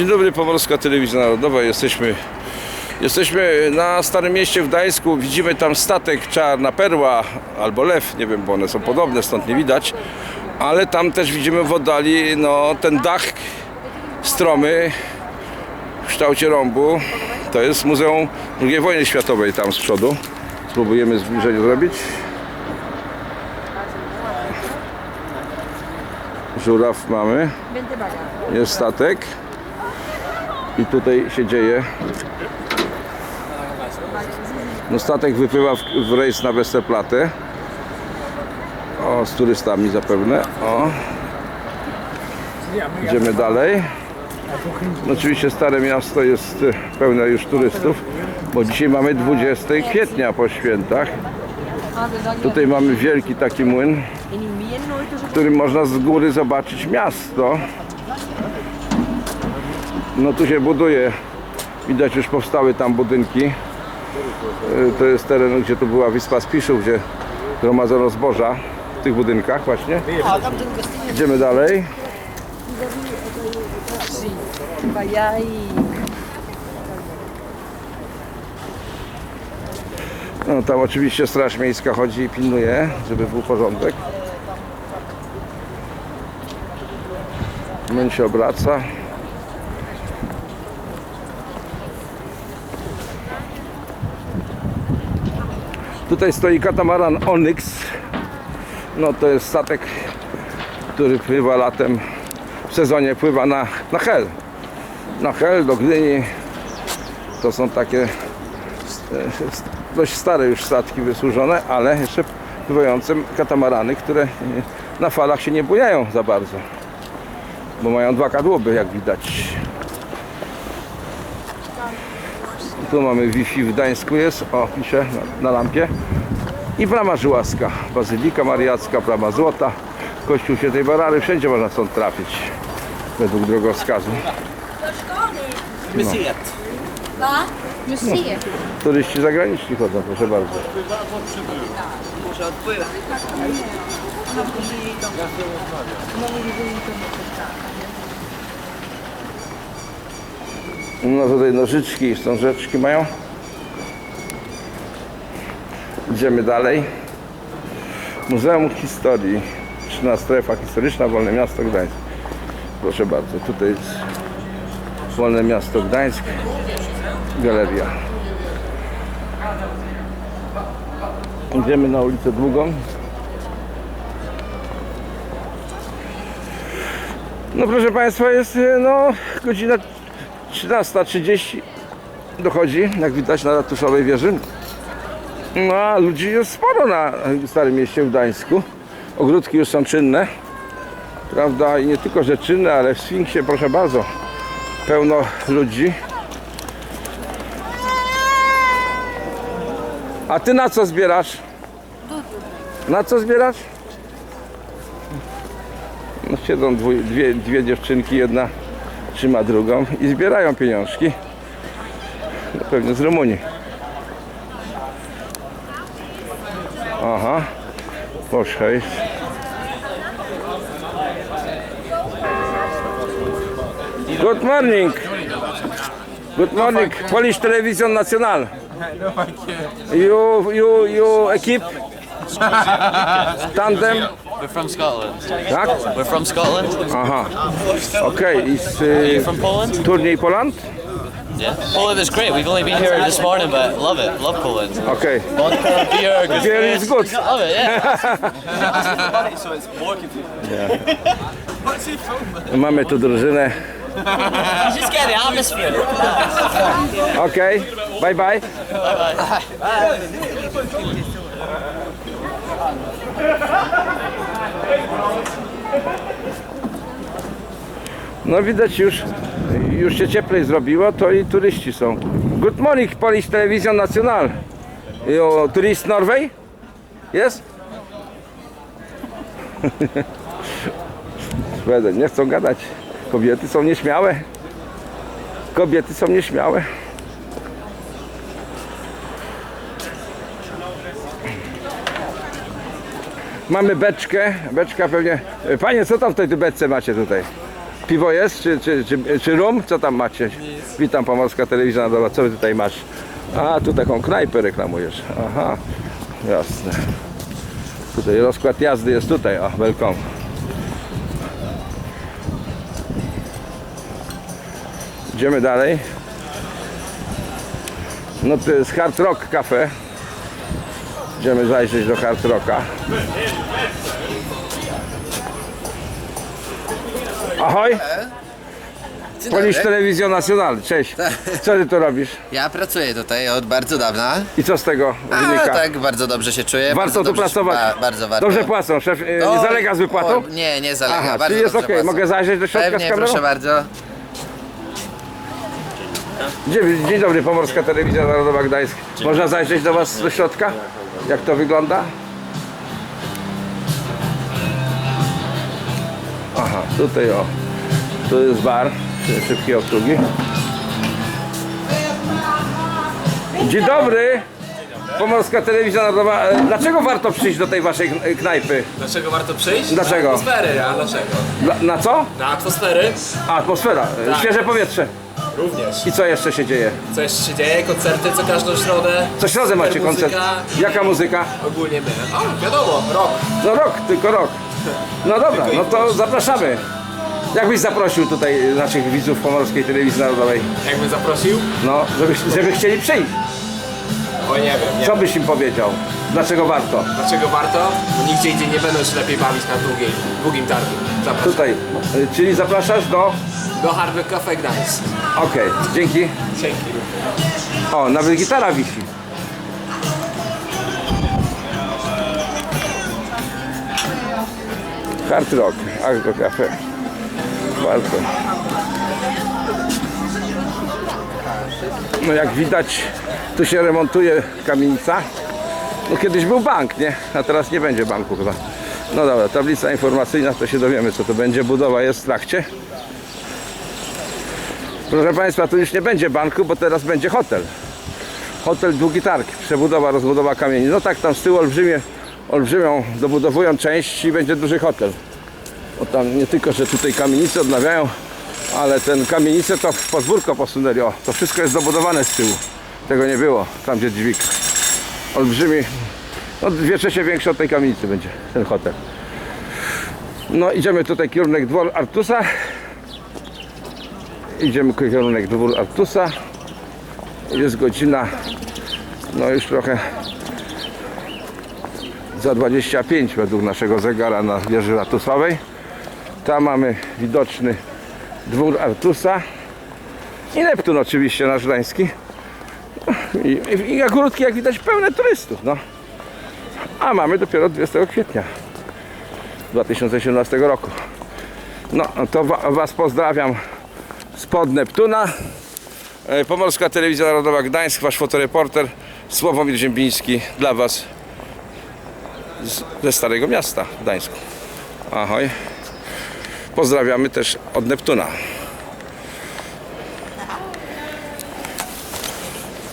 Dzień dobry, Pomorska Telewizja Narodowa. Jesteśmy, jesteśmy na Starym Mieście w Gdańsku. Widzimy tam statek Czarna Perła albo Lew, nie wiem, bo one są podobne, stąd nie widać. Ale tam też widzimy w oddali no, ten dach stromy w kształcie rąbu. To jest Muzeum II Wojny Światowej tam z przodu. Spróbujemy zbliżenie zrobić. Żuraw mamy. Jest statek. I tutaj się dzieje. No statek wypływa w, w rejs na Westerplatte. O, z turystami zapewne. O. Idziemy dalej. No, Oczywiście Stare Miasto jest e, pełne już turystów, bo dzisiaj mamy 20 kwietnia po świętach. Tutaj mamy wielki taki młyn, w którym można z góry zobaczyć miasto. No tu się buduje, widać już powstały tam budynki. E, To jest teren, gdzie tu była wyspa Spiszów, gdzie gromadzono zboża w tych budynkach właśnie. Idziemy dalej. No tam oczywiście Straż Miejska chodzi i pilnuje, żeby był porządek. Meń się obraca. Tutaj stoi katamaran Onyx. No to jest statek, który pływa latem, w sezonie pływa na, na Hel. Na Hel do Gdyni. To są takie dość stare już statki wysłużone, ale jeszcze pływające katamarany, które e, na falach się nie bujają za bardzo. Bo mają dwa kadłuby, jak widać. Tu mamy Wi-Fi w Gdańsku jest, o pisze na, na lampie. I brama Żyłaska, Bazylika Mariacka, brama Złota, Kościół Świętej Barary, wszędzie można stąd trafić według drogowskazu. Va? Museet? Turyści zagraniczni chodzą, proszę bardzo. Może odpływa. No tutaj nożyczki, wstążeczki mają. Idziemy dalej. Muzeum Historii. 13 strefa historyczna, Wolne Miasto Gdańsk. Proszę bardzo, tutaj jest Wolne Miasto Gdańsk. Galeria. Idziemy na ulicę Długą. No proszę Państwa, jest no godzina 13.30 dochodzi, jak widać na ratuszowej wieży. No a ludzi jest sporo na Starym Mieście w Gdańsku. Ogródki już są czynne. Prawda? I nie tylko, że czynne, ale w Sfinksie, proszę bardzo, pełno ludzi. A ty na co zbierasz? Na co zbierasz? No siedzą dwie, dwie dziewczynki, jedna trzyma drugą i zbierają pieniążki. No, pewnie z Rumunii. Aha, poszłeś. Good morning. Good morning. Polish Television National. You, you, you equip tandem. We're from Scotland. Tak? We're from Scotland. Aha. Okej, i z You y, from Poland? turniej Poland? Yeah. Poland is great. We've only been here this morning, but love it. Love Poland. Okej. Vodka, beer, good Beer is food. good. Love it, yeah. Mamy tu drużynę. Just get the atmosphere. Okej, bye bye. No widać już, już się cieplej zrobiło, to i turyści są. Good morning, Polish Television National. You tourist Norway? Yes? Nie chcą gadać. Kobiety są nieśmiałe. Kobiety są nieśmiałe. Mamy beczkę. Beczka pewnie. Panie, co tam w tej beczce macie tutaj? piwo jest, czy, czy, czy, czy rum? Co tam macie? Witam, Pomorska Telewizja Narodowa, co tutaj masz? A, tu taką knajpę reklamujesz. Aha, jasne. Tutaj rozkład jazdy jest tutaj, o, welcome. Idziemy dalej. No to jest Hard Rock Cafe. Idziemy zajrzeć do Hard Rocka. Ahoj! Dzień dobry. Telewizja Nacional, cześć. Co ty tu robisz? Ja pracuję tutaj od bardzo dawna. I co z tego A wynika? tak, bardzo dobrze się czuję. Warto bardzo tu dobrze, pracować? Ba, bardzo warto. Dobrze płacą, szef e, nie O, zalega z wypłatą? O, nie, nie zalega. Aha, bardzo czyli jest dobrze okej. płacą. Mogę zajrzeć do środka Pewnie, z kamerą? proszę bardzo. Dzień, dzień dobry, Pomorska Telewizja Narodowa Gdańsk. Można zajrzeć do Was do środka? Jak to wygląda? Aha, tutaj o. Tu jest bar szybkiej obsługi. Dzień dobry! Pomorska Telewizja Narodowa. E, Dlaczego warto przyjść do tej Waszej kn- knajpy? Dlaczego warto przyjść? Dlaczego? Na atmosfery, a dlaczego? Dla, na co? Na atmosfery A, atmosfera, e, Tak. świeże powietrze. Również. I co jeszcze się dzieje? Co jeszcze się dzieje? Koncerty co każdą środę. Co środę macie koncert? muzyka. Jaka muzyka? Ogólnie my. O, wiadomo, rok. No rok, tylko rok. No dobra, no to zapraszamy. Jakbyś zaprosił tutaj naszych widzów Pomorskiej Telewizji Narodowej, Jakbym zaprosił? no, żeby, żeby chcieli przyjść. O nie wiem, nie Co wiem. byś im powiedział? Dlaczego warto? Dlaczego warto? Bo nigdzie indziej nie będą się lepiej bawić na długiej, długim targu. Zapraszam. Tutaj, y, czyli zapraszasz do... Do Hard Rock Cafe Gdańsk. Okej, dzięki. Dzięki. O, nawet gitara wisi. Hard rock, Agro Cafe. Bardzo. No jak widać, tu się remontuje kamienica. No kiedyś był bank, nie? A teraz nie będzie banku chyba. No dobra, tablica informacyjna, to się dowiemy co to będzie. Budowa jest w trakcie. Proszę Państwa, tu już nie będzie banku, bo teraz będzie hotel. Hotel Długi Targ, przebudowa, rozbudowa kamieni. No tak, tam z tyłu olbrzymie, olbrzymią dobudowują część i będzie duży hotel. Bo tam nie tylko, że tutaj kamienice odnawiają, ale ten kamienice to podwórko posunęli. O, to wszystko jest dobudowane z tyłu. Tego nie było, tam gdzie dźwig. Olbrzymi, no dwie trzecie większe od tej kamienicy będzie ten hotel. No idziemy tutaj kierunek dwór Artusa. Idziemy kierunek dwór Artusa. Jest godzina, no już trochę za 25 według naszego zegara na wieży ratusowej. Tam mamy widoczny dwór Artusa i Neptun oczywiście nasz gdański. I, i, i ogródki jak widać pełne turystów. No. A mamy dopiero 20 kwietnia 2017 roku. No to wa, Was pozdrawiam spod Neptuna. E, Pomorska Telewizja Narodowa Gdańsk, Wasz fotoreporter Sławomir Ziembiński dla Was z, ze Starego Miasta w Gdańsku. Ahoj. Pozdrawiamy też od Neptuna.